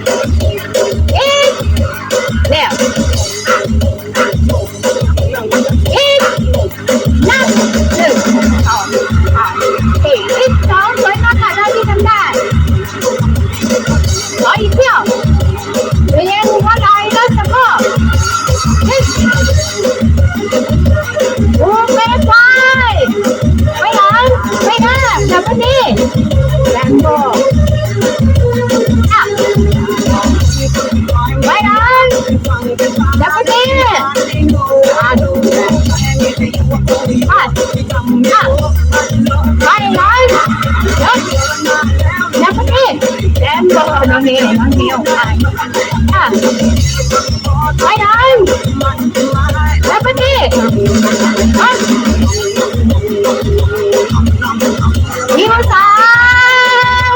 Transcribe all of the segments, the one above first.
อีกเร็วอีกนับหนึ่งสองสามสี่อีกสองสวยมากค่ะเท่าที่ทำได้ขออีกเที่ยว โบน้องเดียวน้องเดียวอะอะไปหลังจับมันดีอ่นิ้วซ้าย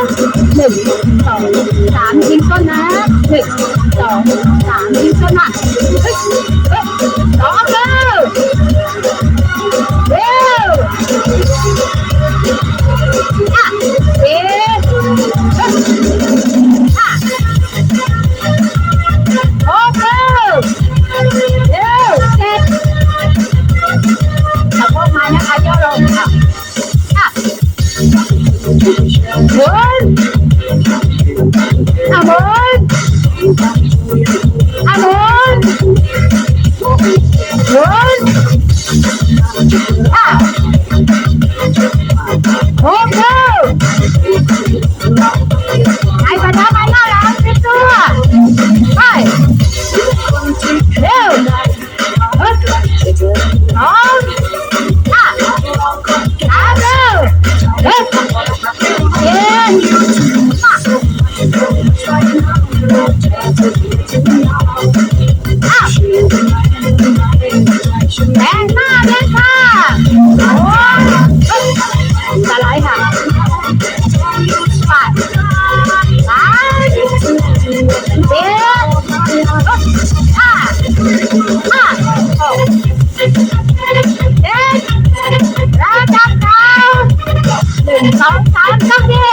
หนึ่งสองสามทิ้งต้นนะหนึ่งสองสามทิ้งต้นนะ Amon! Amon! Amon! Amon! Ah! เลยค่ะโอ้ยสไลด์ค่ะปัดสามสี่ห้าห้าหกเจ็ดแล้วจับเท้าหนึ่งสองสามจับดิ